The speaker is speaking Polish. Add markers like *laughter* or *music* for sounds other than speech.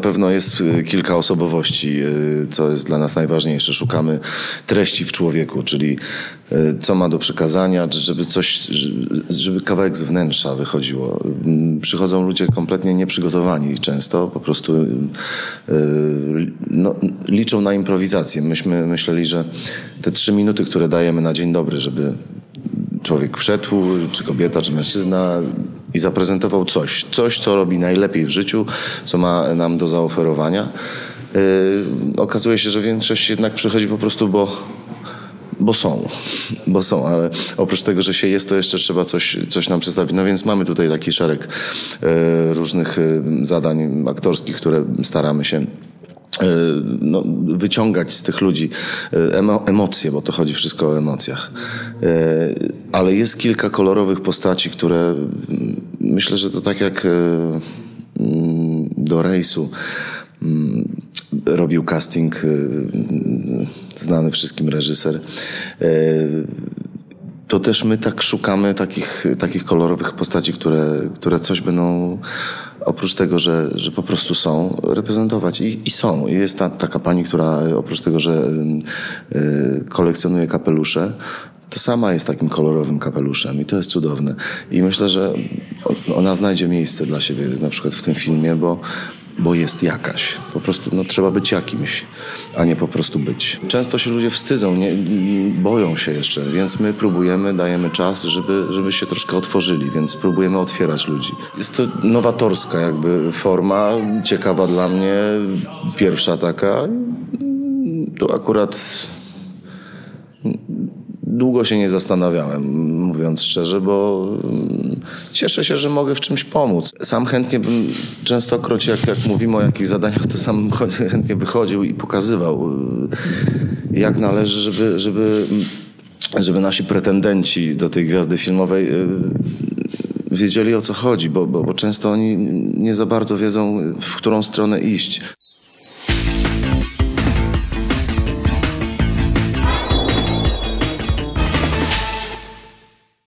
pewno jest y, kilka osobowości, y, co jest dla nas najważniejsze. Szukamy treści w człowieku, czyli y, co ma do przekazania, żeby coś, żeby kawałek z wnętrza wychodziło. Mm, Przychodzą ludzie kompletnie nieprzygotowani często, po prostu no, liczą na improwizację. Myśmy myśleli, że te trzy minuty, które dajemy na dzień dobry, żeby człowiek wszedł, czy kobieta, czy mężczyzna i zaprezentował coś, coś, co robi najlepiej w życiu, co ma nam do zaoferowania. Yy, okazuje się, że większość jednak przychodzi po prostu, bo, bo są, *laughs* bo są, ale oprócz tego, że się jest, to jeszcze trzeba coś, coś nam przedstawić. No więc mamy tutaj taki szereg yy, różnych yy, zadań aktorskich, które staramy się no, wyciągać z tych ludzi emo emocje, bo to chodzi wszystko o emocjach. Ale jest kilka kolorowych postaci, które mm, myślę, że to tak jak mm, do rejsu mm, robił casting znany wszystkim reżyser to też my tak szukamy takich, takich kolorowych postaci, które, które coś będą oprócz tego, że, że po prostu są, reprezentować. I, i są. Jest ta, taka pani, która oprócz tego, że y, kolekcjonuje kapelusze, to sama jest takim kolorowym kapeluszem i to jest cudowne. I myślę, że ona znajdzie miejsce dla siebie na przykład w tym filmie, bo, bo jest jakaś. Po prostu no, trzeba być jakimś, a nie po prostu być. Często się ludzie wstydzą, nie, boją się jeszcze, więc my próbujemy, dajemy czas, żeby, żeby się troszkę otworzyli, więc próbujemy otwierać ludzi. Jest to nowatorska jakby forma, ciekawa dla mnie, pierwsza taka. To akurat długo się nie zastanawiałem, mówiąc szczerze, bo mm, cieszę się, że mogę w czymś pomóc. Sam chętnie bym częstokroć, jak, jak mówimy o jakichś zadaniach, to sam chętnie wychodził i pokazywał, y, jak należy, żeby, żeby, żeby nasi pretendenci do tej gwiazdy filmowej y, wiedzieli o co chodzi, bo, bo, bo często oni nie za bardzo wiedzą, w którą stronę iść.